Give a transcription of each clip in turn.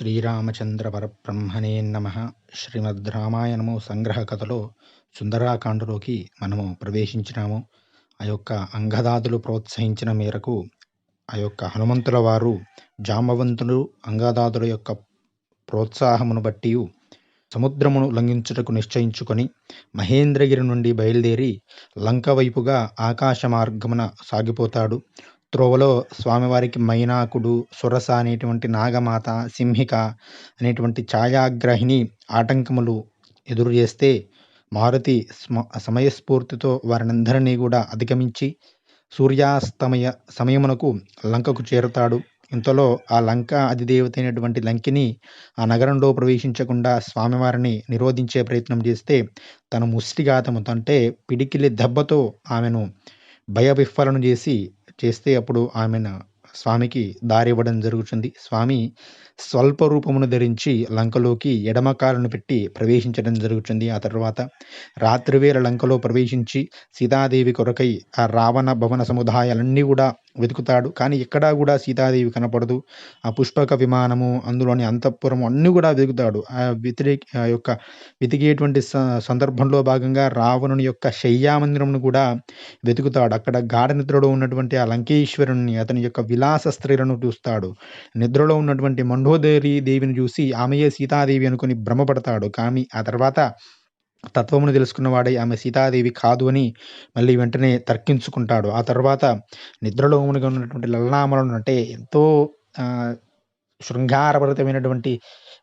శ్రీరామచంద్ర పరబ్రహ్మణే నమ. శ్రీమద్ రామాయణము సంగ్రహ కథలో సుందరాకాండలోకి మనము ప్రవేశించినాము. ఆ యొక్క అంగదాదులు ప్రోత్సహించిన మేరకు ఆ యొక్క హనుమంతుల వారు జామవంతులు అంగదాదుల యొక్క ప్రోత్సాహమును బట్టి సముద్రమును లంఘించుటకు నిశ్చయించుకొని మహేంద్రగిరి నుండి బయలుదేరి లంక వైపుగా ఆకాశ మార్గమున సాగిపోతాడు. త్రోవలో స్వామివారికి మైనాకుడు సురస అనేటువంటి నాగమాత సింహిక అనేటువంటి ఛాయాగ్రహిణి ఆటంకములు ఎదురు చేస్తే మారుతి స్మ సమయస్ఫూర్తితో వారినందరినీ కూడా అధిగమించి సూర్యాస్తమయ సమయమునకు లంకకు చేరుతాడు. ఇంతలో ఆ లంక అధిదేవత అయినటువంటి లంకిని ఆ నగరంలో ప్రవేశించకుండా స్వామివారిని నిరోధించే ప్రయత్నం చేస్తే తన ముష్టిఘాతము అంటే పిడికిలి దెబ్బతో ఆమెను భయవిఫలను చేసి చేస్తే అప్పుడు ఆమెను స్వామికి దారి ఇవ్వడం జరుగుతుంది. స్వామి స్వల్ప రూపమును ధరించి లంకలోకి ఎడమకాలను పెట్టి ప్రవేశించడం జరుగుతుంది ఆ తర్వాత రాత్రివేళ లంకలో ప్రవేశించి సీతాదేవి కొరకై ఆ రావణ భవన సముదాయాలన్నీ కూడా వెతుకుతాడు. కానీ ఎక్కడా కూడా సీతాదేవి కనపడదు. ఆ పుష్పక విమానము అందులోని అంతఃపురము అన్నీ కూడా వెతుకుతాడు. ఆ వ్యతిరేక ఆ యొక్క వెతికేటువంటి సందర్భంలో భాగంగా రావణుని యొక్క శయ్యామందిరమును కూడా వెతుకుతాడు. అక్కడ గాఢ నిద్రలో ఉన్నటువంటి ఆ లంకేశ్వరుని అతని యొక్క విలాస స్త్రీలను చూస్తాడు. నిద్రలో ఉన్నటువంటి మండు మండోదరి దేవిని చూసి ఆమెయే సీతాదేవి అనుకుని భ్రమపడతాడు. కానీ ఆ తర్వాత తత్వమును తెలుసుకున్నవాడే ఆమె సీతాదేవి కాదు అని మళ్ళీ వెంటనే తర్కించుకుంటాడు. ఆ తర్వాత నిద్రలో ఉన్నటువంటి లలనామలను అంటే ఎంతో శృంగారభరితమైనటువంటి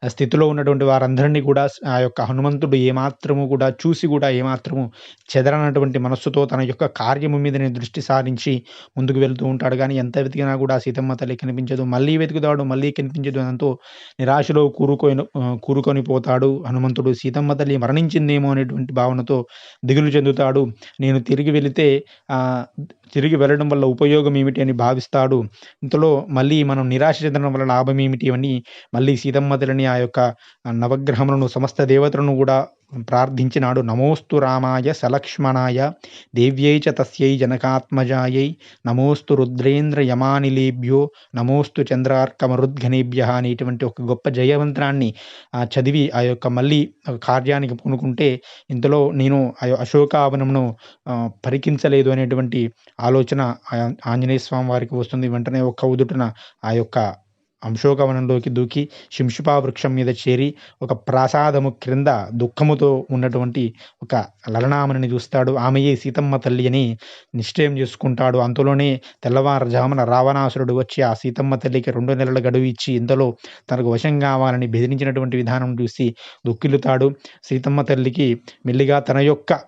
స్థితిలో ఉన్నటువంటి వారందరినీ కూడా ఆ యొక్క హనుమంతుడు ఏమాత్రము కూడా చూసి కూడా ఏమాత్రము చెదరనటువంటి మనస్సుతో తన యొక్క కార్యము మీదనే దృష్టి సారించి ముందుకు వెళ్తూ ఉంటాడు. కానీ ఎంత వెతికినా కూడా సీతమ్మ తల్లి కనిపించదు. మళ్ళీ వెతుకుతాడు మళ్ళీ కనిపించదు అంతో నిరాశలో కూరుకొని కూరుకొని పోతాడు హనుమంతుడు. సీతమ్మ తల్లి మరణించిందేమో అనేటువంటి భావనతో దిగులు చెందుతాడు. నేను తిరిగి వెళితే తిరిగి వెళ్ళడం వల్ల ఉపయోగం ఏమిటి అని భావిస్తాడు. ఇంతలో మళ్ళీ మనం నిరాశ చెందడం వల్ల లాభం ఏమిటి అని మళ్ళీ సీతమ్మ తల్లిని ఆ యొక్క నవగ్రహములను సమస్త దేవతలను కూడా ప్రార్థించినాడు. నమోస్తు రామాయ సలక్ష్మణాయ దేవ్యై చ తస్యై జనకాత్మజాయై నమోస్తు రుద్రేంద్ర యమానిలేభ్యో నమోస్తు చంద్రార్కమరుద్ఘనేభ్య అనేటువంటి ఒక గొప్ప జయవంత్రాన్ని చదివి ఆ యొక్క మళ్ళీ కార్యానికి పూనుకుంటే ఇంతలో నేను అశోకావనమును పరికించలేదు అనేటువంటి ఆలోచన ఆంజనేయ స్వామి వారికి వస్తుంది. వెంటనే ఒక్క ఉదుటన ఆ యొక్క అంశోకవనంలోకి దూకి శింషుపా వృక్షం మీద చేరి ఒక ప్రాసాదము క్రింద దుఃఖముతో ఉన్నటువంటి ఒక లలనామని చూస్తాడు. ఆమెయే సీతమ్మ తల్లి అని నిశ్చయం చేసుకుంటాడు. అంతలోనే తెల్లవారుజామున రావణాసురుడు వచ్చి ఆ సీతమ్మ తల్లికి రెండు నెలల గడువు ఇచ్చి ఇంతలో తనకు వశం కావాలని బెదిరించినటువంటి విధానం చూసి దుఃఖిల్లుతాడు. సీతమ్మ తల్లికి మెల్లిగా తన యొక్క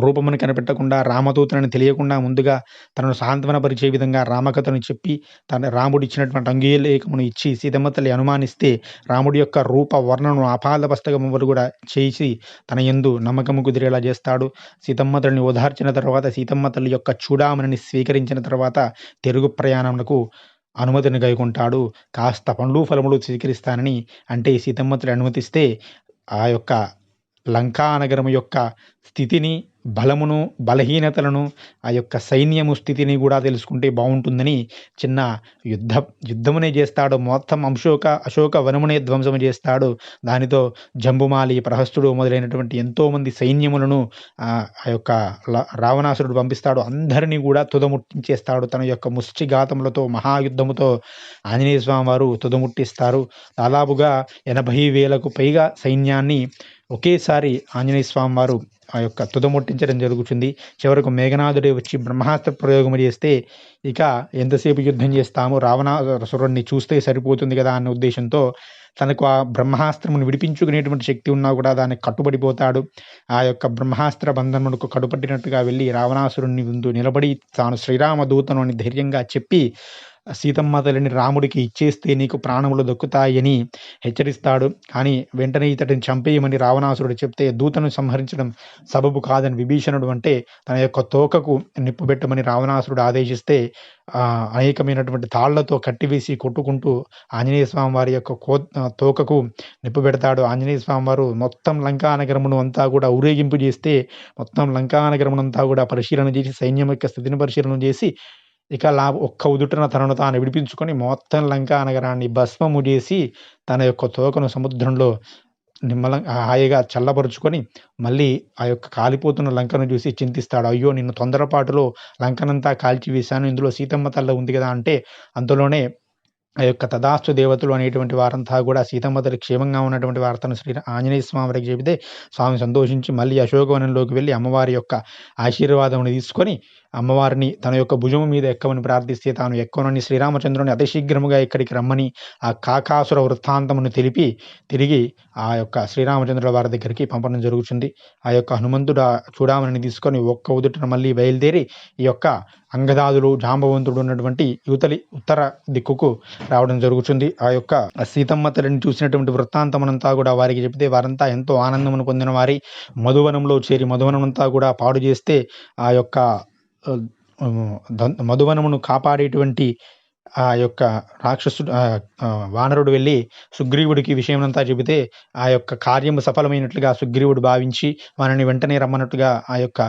రూపమును కనిపెట్టకుండా రామదూతనని తెలియకుండా ముందుగా తనను సాంత్వనపరిచే విధంగా రామకథను చెప్పి తన రాముడు ఇచ్చినటువంటి అంగీలేఖమును ఇచ్చి సీతమ్మ తల్లి అనుమానిస్తే రాముడి యొక్క రూప వర్ణను అపాలపస్తకము వరకు కూడా చేసి తన ఎందు నమ్మకము కుదిరేలా చేస్తాడు. సీతమ్మ తల్లిని ఓదార్చిన తర్వాత సీతమ్మ తల్లి యొక్క చూడామణిని స్వీకరించిన తర్వాత తెలుగు ప్రయాణమునకు అనుమతిని గైకుంటాడు కాస్త పండ్లు ఫలములు స్వీకరిస్తానని అంటే సీతమ్మ తల్లి అనుమతిస్తే ఆ యొక్క లంకా నగరం యొక్క స్థితిని బలమును బలహీనతలను ఆ యొక్క సైన్యము స్థితిని కూడా తెలుసుకుంటే బాగుంటుందని చిన్న యుద్ధ యుద్ధమునే చేస్తాడు. మొత్తం అంశోక అశోక వనమునే ధ్వంసము చేస్తాడు. దానితో జంబుమాలి ప్రహస్తుడు మొదలైనటువంటి ఎంతోమంది సైన్యములను ఆ యొక్క రావణాసురుడు పంపిస్తాడు. అందరినీ కూడా తుదముట్టించేస్తాడు. తన యొక్క ముష్టిఘాతములతో మహాయుద్ధముతో ఆంజనేయ స్వామి వారు తుదముట్టిస్తారు. దాదాపుగా ఎనభై వేలకు పైగా సైన్యాన్ని ఒకేసారి ఆంజనేయ స్వామి వారు ఆ యొక్క తుదముట్టించడం జరుగుతుంది. చివరకు మేఘనాథుడే వచ్చి బ్రహ్మాస్త్ర ప్రయోగం చేస్తే ఇక ఎంతసేపు యుద్ధం చేస్తాము రావణాసురుణ్ణి చూస్తే సరిపోతుంది కదా అన్న ఉద్దేశంతో తనకు ఆ బ్రహ్మాస్త్రమును విడిపించుకునేటువంటి శక్తి ఉన్నా కూడా దానికి కట్టుబడిపోతాడు. ఆ యొక్క బ్రహ్మాస్త్ర బంధనమునకు కడుపట్టినట్టుగా వెళ్ళి రావణాసురుణ్ణి ముందు నిలబడి తాను శ్రీరామ దూతను అని ధైర్యంగా చెప్పి సీతమ్మ తల్లిని రాముడికి ఇచ్చేస్తే నీకు ప్రాణములు దక్కుతాయని హెచ్చరిస్తాడు. కానీ వెంటనే ఇతడిని చంపేయమని రావణాసురుడు చెప్తే దూతను సంహరించడం సబబు కాదని విభీషణుడు అంటే తన యొక్క తోకకు నిప్పు పెట్టమని రావణాసురుడు ఆదేశిస్తే అనేకమైనటువంటి తాళ్ళతో కట్టివేసి కొట్టుకుంటూ ఆంజనేయ స్వామి వారి యొక్క కో తోకకు నిప్పు పెడతాడు. ఆంజనేయ స్వామి వారు మొత్తం లంకానగరమును అంతా కూడా ఊరేగింపు చేస్తే మొత్తం లంకానగరమునంతా కూడా పరిశీలన చేసి సైన్యం యొక్క స్థితిని పరిశీలన చేసి ఇక లా ఒక్క ఉదుటన తనను తాను విడిపించుకొని మొత్తం లంకా నగరాన్ని భస్మము చేసి తన యొక్క తోకను సముద్రంలో నిమ్మల హాయిగా చల్లబరుచుకొని మళ్ళీ ఆ యొక్క కాలిపోతున్న లంకను చూసి చింతిస్తాడు. అయ్యో నిన్ను తొందరపాటులో లంకనంతా కాల్చివేశాను. ఇందులో సీతమ్మ తల్ల ఉంది కదా అంటే అందులోనే ఆ యొక్క తదాస్తు దేవతలు అనేటువంటి వారంతా కూడా సీతమ్మ తల్లి క్షేమంగా ఉన్నటువంటి వార్తను శ్రీ ఆంజనేయ స్వామి వారికి చెబితే స్వామి సంతోషించి మళ్ళీ అశోకవనంలోకి వెళ్ళి అమ్మవారి యొక్క ఆశీర్వాదమును తీసుకొని అమ్మవారిని తన యొక్క భుజము మీద ఎక్కమని ప్రార్థిస్తే తాను ఎక్కనని శ్రీరామచంద్రుని అతి శీఘ్రముగా ఇక్కడికి రమ్మని ఆ కాకాసుర వృత్తాంతమును తెలిపి తిరిగి ఆ యొక్క శ్రీరామచంద్రుల వారి దగ్గరికి పంపడం జరుగుతుంది ఆ యొక్క హనుమంతుడు ఆ చూడామని తీసుకొని ఒక్క ఉదుటను మళ్ళీ బయలుదేరి ఈ యొక్క అంగదాదులు జాంబవంతుడు ఉన్నటువంటి యువతలి ఉత్తర దిక్కుకు రావడం జరుగుతుంది ఆ యొక్క సీతమ్మ తల్లిని చూసినటువంటి వృత్తాంతమనంతా కూడా వారికి చెప్తే వారంతా ఎంతో ఆనందమును పొందిన వారి మధువనంలో చేరి మధువనమంతా కూడా పాడు చేస్తే ఆ యొక్క మధువనమును కాపాడేటువంటి ఆ యొక్క రాక్షసుడు వానరుడు వెళ్ళి సుగ్రీవుడికి విషయమంతా చెబితే ఆ యొక్క కార్యము సఫలమైనట్లుగా సుగ్రీవుడు భావించి వారిని వెంటనే రమ్మన్నట్టుగా ఆ యొక్క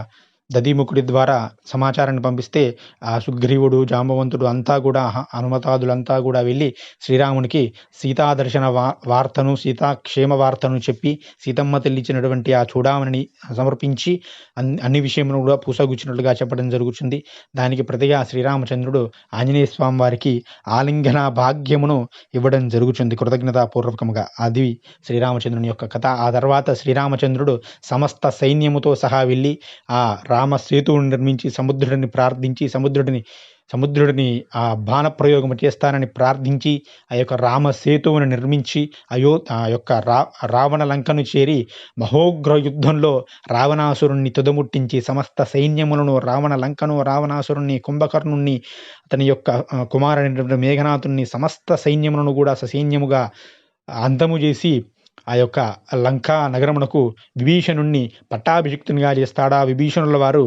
దదీముఖుడి ద్వారా సమాచారాన్ని పంపిస్తే ఆ సుగ్రీవుడు జాంబవంతుడు అంతా కూడా అనుమతాదులంతా హనుమతాదులంతా కూడా వెళ్ళి శ్రీరామునికి సీతా దర్శన వా వార్తను సీతా క్షేమ వార్తను చెప్పి సీతమ్మ తెల్లిచ్చినటువంటి ఆ చూడామణిని సమర్పించి అన్ని అన్ని విషయములను కూడా పూసగుచ్చినట్లుగా చెప్పడం జరుగుతుంది దానికి ప్రతిగా శ్రీరామచంద్రుడు ఆంజనేయ స్వామి వారికి ఆలింగన భాగ్యమును ఇవ్వడం జరుగుతుంది కృతజ్ఞతాపూర్వకముగా. అది శ్రీరామచంద్రుని యొక్క కథ. ఆ తర్వాత శ్రీరామచంద్రుడు సమస్త సైన్యముతో సహా వెళ్ళి ఆ రామ సేతువును నిర్మించి సముద్రుడిని ప్రార్థించి సముద్రుడిని సముద్రుడిని ఆ బాణప్రయోగం చేస్తానని ప్రార్థించి ఆ యొక్క రామ సేతువును నిర్మించి అయో ఆ యొక్క రా రావణ లంకను చేరి మహోగ్ర యుద్ధంలో రావణాసురుణ్ణి తుదముట్టించి సమస్త సైన్యములను రావణ లంకను రావణాసురుణ్ణి కుంభకర్ణుణ్ణి అతని యొక్క కుమారుని మేఘనాథుణ్ణి సమస్త సైన్యములను కూడా ససైన్యముగా అంతము చేసి ఆ యొక్క లంకా నగరమునకు విభీషణుణ్ణి పట్టాభిషిక్తునిగా చేస్తాడా? విభీషణుల వారు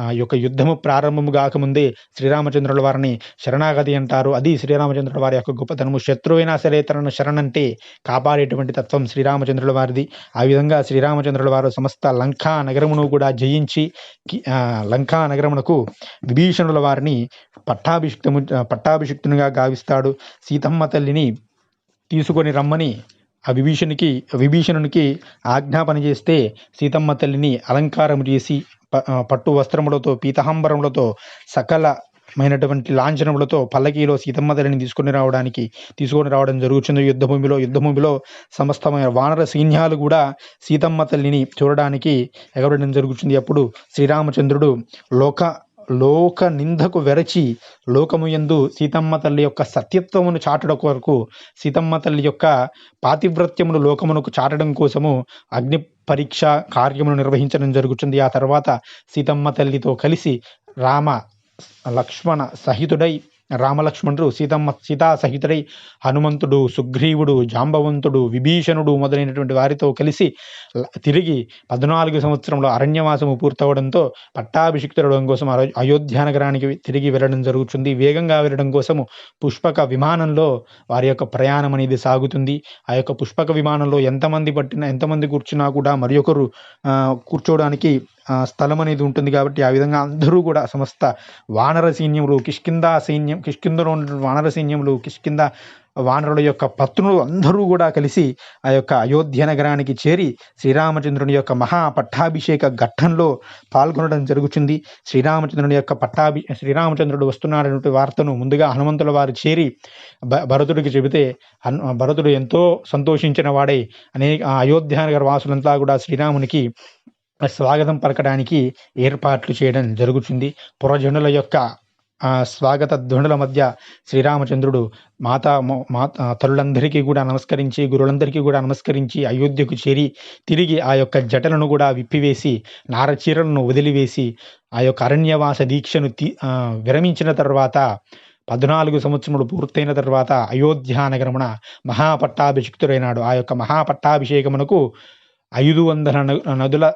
ఆ యొక్క యుద్ధము ప్రారంభము కాకముందే శ్రీరామచంద్రుల వారిని శరణాగతి అంటారు. అది శ్రీరామచంద్రుల వారి యొక్క గొప్పతనము. శత్రువైనా సరే తనను శరణంటే కాపాడేటువంటి తత్వం శ్రీరామచంద్రుల వారిది. ఆ విధంగా శ్రీరామచంద్రుల వారు సమస్త లంకా నగరమును కూడా జయించి లంకా నగరమునకు విభీషణుల వారిని పట్టాభిషిక్తము పట్టాభిషిక్తునిగా గావిస్తాడు. సీతమ్మ తల్లిని తీసుకొని రమ్మని ఆ విభీషణునికి విభీషణునికి ఆజ్ఞాపన చేస్తే సీతమ్మ తల్లిని అలంకారం చేసి ప- పట్టు వస్త్రములతో పీతాంబరములతో సకలమైనటువంటి లాంఛనములతో పల్లకీలో సీతమ్మ తల్లిని తీసుకొని రావడానికి తీసుకొని రావడం జరుగుతుంది యుద్ధభూమిలో యుద్ధభూమిలో సమస్తమైన వానర సైన్యాలు కూడా సీతమ్మ తల్లిని చూడడానికి ఎగరడం జరుగుతుంది అప్పుడు శ్రీరామచంద్రుడు లోక లోక నిందకు వెరచి లోకము యందు సీతమ్మ తల్లి యొక్క సత్యత్వమును చాటడం కొరకు సీతమ్మ తల్లి యొక్క పాతివ్రత్యమును లోకమునకు చాటడం కోసము అగ్ని పరీక్ష కార్యమును నిర్వహించడం జరుగుతుంది ఆ తర్వాత సీతమ్మ తల్లితో కలిసి రామ లక్ష్మణ సహితుడై రామలక్ష్మణుడు సీతమ్మ సీతా సహితుడై హనుమంతుడు సుగ్రీవుడు జాంబవంతుడు విభీషణుడు మొదలైనటువంటి వారితో కలిసి తిరిగి పద్నాలుగు సంవత్సరంలో అరణ్యవాసము పూర్తవడంతో పట్టాభిషిక్తుడడం కోసం అరో- అయోధ్య నగరానికి తిరిగి వెళ్ళడం జరుగుతుంది. వేగంగా వెళ్ళడం కోసము పుష్పక విమానంలో వారి యొక్క ప్రయాణం అనేది సాగుతుంది. ఆ యొక్క పుష్పక విమానంలో ఎంతమంది పట్టినా ఎంతమంది కూర్చున్నా కూడా మరి ఒకరు కూర్చోవడానికి స్థలం అనేది ఉంటుంది కాబట్టి ఆ విధంగా అందరూ కూడా సమస్త వానర సైన్యములు కిష్కింద సైన్యం కిష్కిందలో ఉన్న వానర సైన్యములు కిష్కింద వానరుల యొక్క పత్నులు అందరూ కూడా కలిసి ఆ యొక్క అయోధ్య నగరానికి చేరి శ్రీరామచంద్రుని యొక్క మహా పట్టాభిషేక ఘట్టంలో పాల్గొనడం జరుగుతుంది. శ్రీరామచంద్రుని యొక్క పట్టాభి శ్రీరామచంద్రుడు వస్తున్నాడనే వార్తను ముందుగా హనుమంతుల వారు చేరి భ భరతుడికి చెబితే హను భరతుడు ఎంతో సంతోషించిన వాడై. అనేక అయోధ్య నగర వాసులంతా కూడా శ్రీరామునికి స్వాగతం పలకడానికి ఏర్పాట్లు చేయడం జరుగుతుంది. పురజనుల యొక్క స్వాగత ధ్వనుల మధ్య శ్రీరామచంద్రుడు మాతా మో- మాత తల్లులందరికీ కూడా నమస్కరించి గురులందరికీ కూడా నమస్కరించి అయోధ్యకు చేరి తిరిగి ఆ యొక్క జటలను కూడా విప్పివేసి నారచీరలను వదిలివేసి ఆ యొక్క అరణ్యవాస దీక్షను తీ విరమించిన తర్వాత పద్నాలుగు సంవత్సరములు పూర్తయిన తర్వాత అయోధ్య నగరమున మహాపట్టాభిషిక్తుడైనాడు. ఆ యొక్క మహాపట్టాభిషేకమునకు ఐదు వందల న- నదుల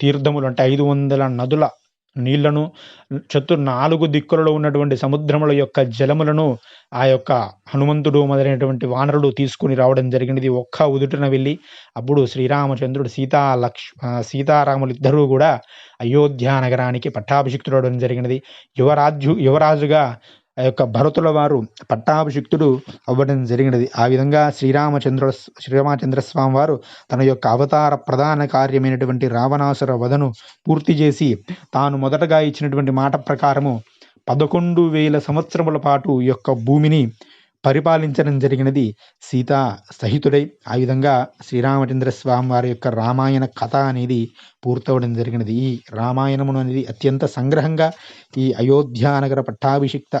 తీర్థములు అంటే ఐదు వందల నదుల నీళ్ళను చతు నాలుగు దిక్కులలో ఉన్నటువంటి సముద్రముల యొక్క జలములను ఆ యొక్క హనుమంతుడు మొదలైనటువంటి వానరుడు తీసుకుని రావడం జరిగినది. ఒక్క ఉదుటన వెళ్ళి అప్పుడు శ్రీరామచంద్రుడు సీతా లక్ష్ సీతారాములు ఇద్దరూ కూడా అయోధ్య నగరానికి పట్టాభిషిక్తుడవడం జరిగినది. యువరాజు యువరాజుగా ఆ యొక్క భరతుల వారు పట్టాభిషిక్తుడు అవ్వడం జరిగినది. ఆ విధంగా శ్రీరామచంద్ర శ్రీరామచంద్ర స్వామి వారు తన యొక్క అవతార ప్రధాన కార్యమైనటువంటి రావణాసుర వధను పూర్తి చేసి తాను మొదటగా ఇచ్చినటువంటి మాట ప్రకారము పదకొండు వేల సంవత్సరముల పాటు ఈ యొక్క భూమిని పరిపాలించడం జరిగినది సీతా సహితుడై. ఆ విధంగా శ్రీరామచంద్ర స్వామి వారి యొక్క రామాయణ కథ అనేది పూర్తవడం జరిగినది. ఈ రామాయణమును అనేది అత్యంత సంగ్రహంగా ఈ అయోధ్యానగర పట్టాభిషిక్త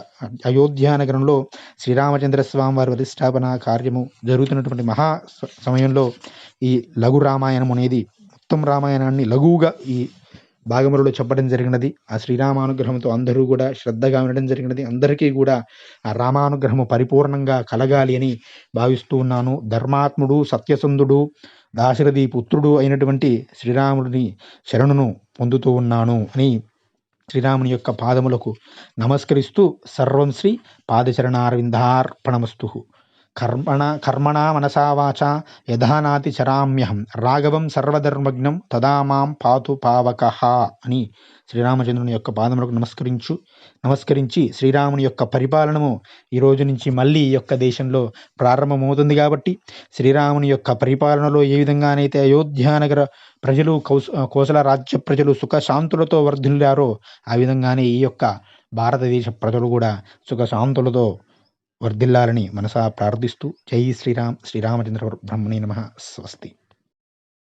అయోధ్యానగరంలో శ్రీరామచంద్ర స్వామి వారి ప్రతిష్టాపన కార్యము జరుగుతున్నటువంటి మహా సమయంలో ఈ లఘు రామాయణం అనేది మొత్తం రామాయణాన్ని లఘువుగా ఈ భాగములలో చెప్పడం జరిగినది. ఆ శ్రీరామానుగ్రహంతో అందరూ కూడా శ్రద్ధగా వినడం జరిగినది. అందరికీ కూడా ఆ రామానుగ్రహము పరిపూర్ణంగా కలగాలి అని భావిస్తూ ఉన్నాను. ధర్మాత్ముడు సత్యసంధుడు దాశరథి పుత్రుడు అయినటువంటి శ్రీరాముడిని శరణును పొందుతూ ఉన్నాను అని శ్రీరాముని యొక్క పాదములకు నమస్కరిస్తూ సర్వం శ్రీ పాదచరణారవిందార్పణమస్తు కర్మణ కర్మణా మనసా వాచ యథానాతి చరామ్యహం. రాఘవం సర్వధర్మజ్ఞం తదా మాం పాతు పావక అని శ్రీరామచంద్రుని యొక్క పాదములకు నమస్కరించు నమస్కరించి శ్రీరాముని యొక్క పరిపాలనము ఈ రోజు నుంచి మళ్ళీ ఈ యొక్క దేశంలో ప్రారంభమవుతుంది కాబట్టి శ్రీరాముని యొక్క పరిపాలనలో ఏ విధంగానైతే అయోధ్యానగర ప్రజలు కౌశ కోసల రాజ్య ప్రజలు సుఖశాంతులతో వర్ధిల్లారో ఆ విధంగానే ఈ యొక్క భారతదేశ ప్రజలు కూడా సుఖశాంతులతో వర్ధిల్లాలని మనసా ప్రార్థిస్తూ జై శ్రీరామ్ శ్రీరామచంద్ర బ్రహ్మణే నమ. స్వస్తి.